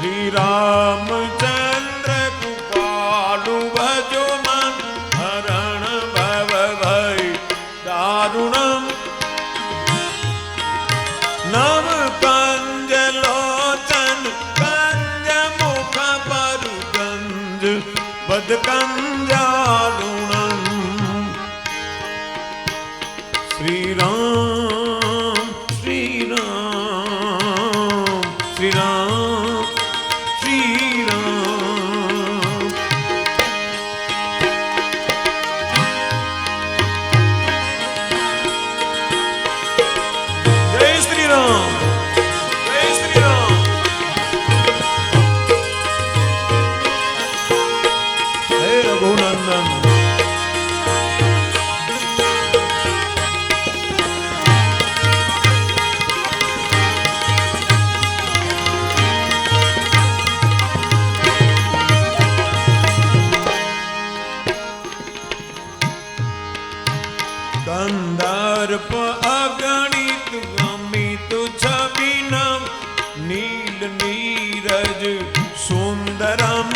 શ્રી રામચંદ્ર કૃપાલુ ભજો મન હરણ ભવ ભય દારુણમ. નવ કંજ લોચન કંજ મુખ છબિનમ નીલ નીરજ સુંદરમ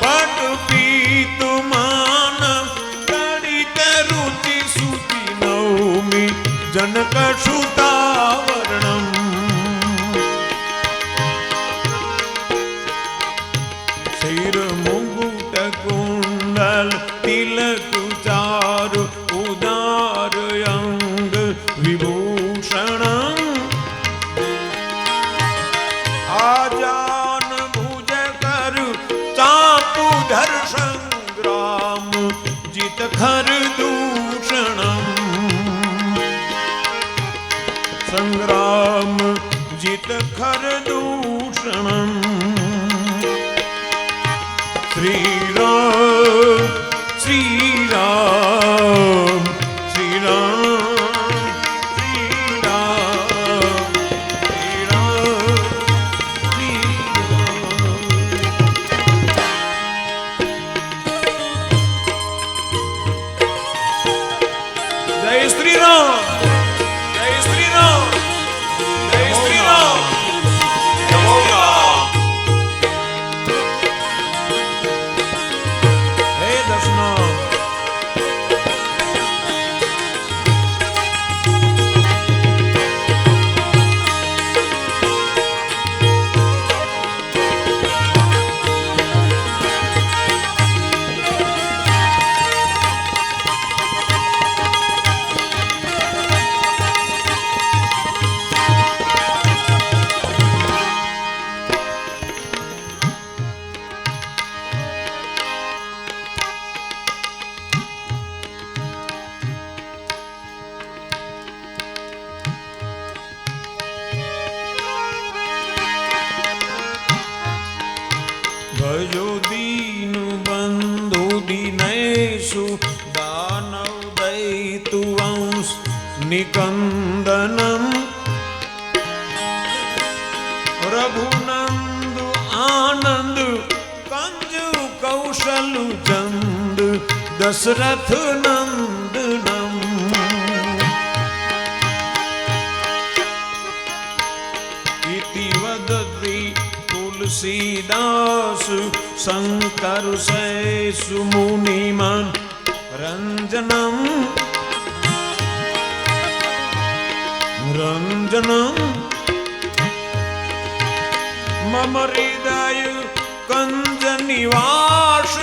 પટ પીતુ માનમ ગણિત રુચિ સુતિ નવમી જનક જીત ખર દૂષણમ. સંગ્રામ જીત ખર શ્રીરામ શ્રી રામ ભજો દીનુ બંધુ દિનેશુ દાનવ દૈતુ વંશ નિકંદનમ રઘુનંદુ આનંદ કંજુ કૌશલુ ચંદ દશરથ તુલસીદાસ શંકર સુમુનિમન રંજનમ રંજનમ મમ હૃદય કંજ નિવાસ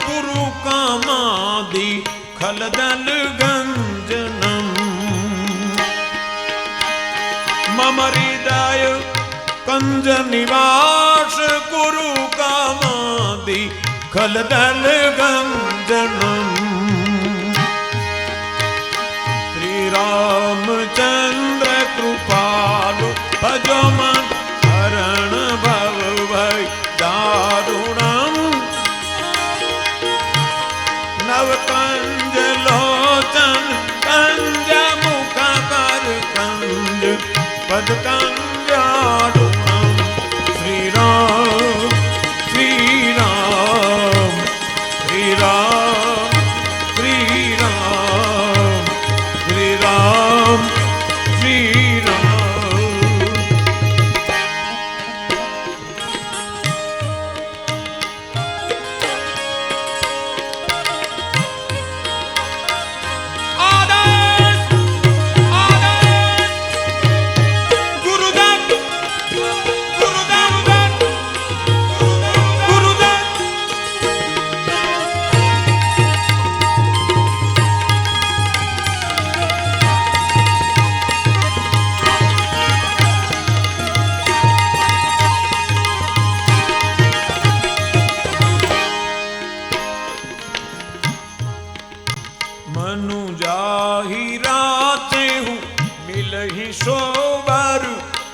પુરુ કામાદિ ખલદલ ગંજનમ મમ હૃદય કંજ નિવાસ ગુરુ કામાદી ખલદલ ગંજન શ્રી રામચંદ્ર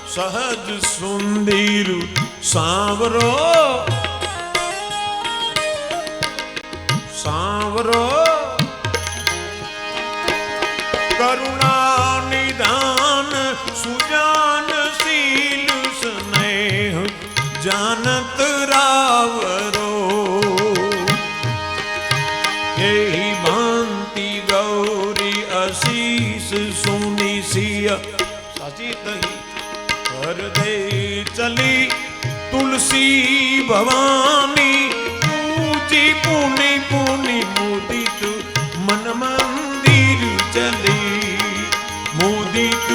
સહજ સુંદીર સાંવરો સાંવરો કરુણા નિદાન સુજાન શીલ સ્નેહ જાનત રાવરો એ ભાંતિ ગૌરી અશીષ સુનિશિય સચિત हर दे चली तुलसी भवानी। पूजी पुनी मोदी मोदित मन मंदिर चली। मोदित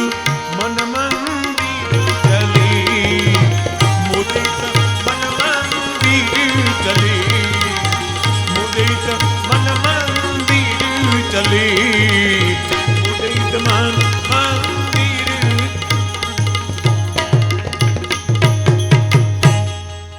मन मंदिर चली। मोदित मन मंदिर चली। मोदित मन मंदिर चली।